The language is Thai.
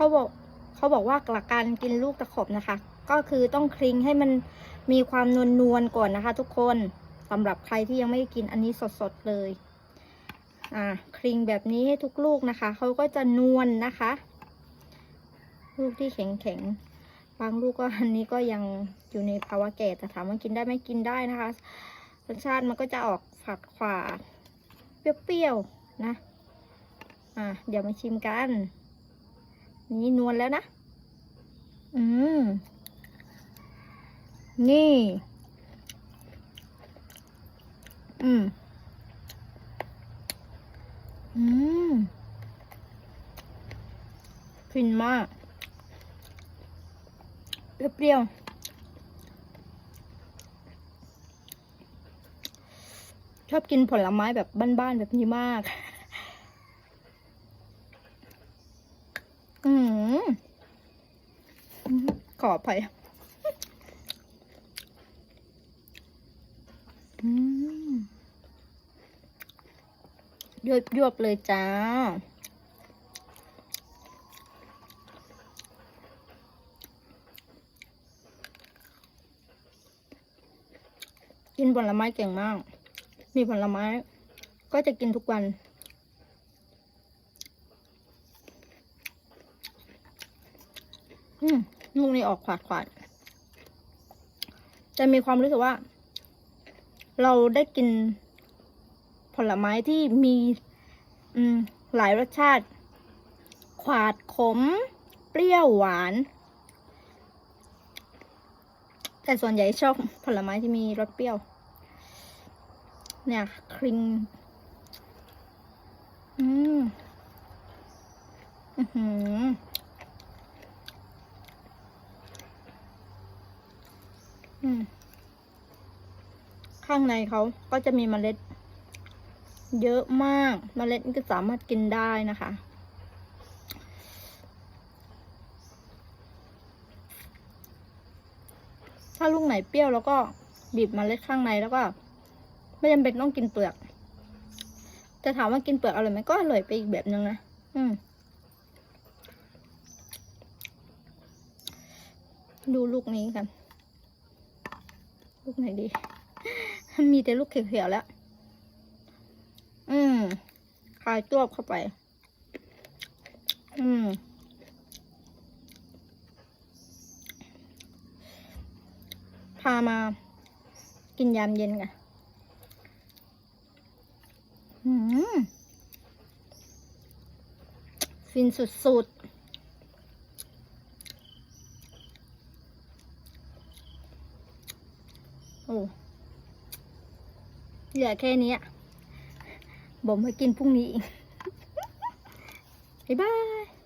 เขาบอกเขาบอกว่าหลักการกินลูกตะขบนะคะ ก็คือต้องคลิงให้มันมีความนวลนวลๆก่อนนะคะ ทุกคนสำหรับใครที่ยังไม่ได้กินอันนี้สดๆเลย อ่าคลิงแบบนี้ให้ทุกลูกนะคะเขาก็จะนวลนะคะ ลูกที่แข็งๆบางลูกก็อันนี้ก็ยังอยู่ในภาวะแก่แต่ถามว่ากินได้ไหมกินได้นะคะรสชาติมันก็จะออกฝาดขวาเปรี้ยวๆนะ อะเดี๋ยวมาชิมกัน นี่นวลแล้วนะ อืม นี่ อืม อืมฟินมาก เปรี้ยวชอบกินผลไม้แบบบ้านๆแบบนี้มาก อืม ขออภัยยวบยวบๆเลยจ้า กินผลไม้เก่งมาก มีผลไม้ ก็จะกินทุกวันอืม ลูกนี้ออกขวาดขวาดจะมีความรู้สึกว่า เราได้กินผลไม้ที่มีอืมหลายรสชาติ ขวาดขม เปรี้ยวหวาน แต่ส่วนใหญ่ชอบผลไม้ที่มีรสเปรี้ยว เนี่ยครีมอืม อือหือ อืม ข้างในเขาก็จะมีเมล็ด เยอะมาก เมล็ดก็สามารถกินได้นะคะ ถ้าลูกไหนเปรี้ยวแล้วก็บีบเมล็ดข้างในแล้วก็ ไม่จำเป็นต้องกินเปลือก จะถามว่ากินเปลือกอร่อยไหมก็อร่อยไปอีกแบบนึงนะ อืมดูลูกนี้กัน ลูกไหนดี มีแต่ลูกเขียวๆแล้ว อืมคลายตัวเข้าไป อืม พามา กินยามเย็นกันอืมฟินสุดๆ อ้เหลือแค่นี้อะบ่มให้กินพรุ่งนี้อีกบ๊ายบาย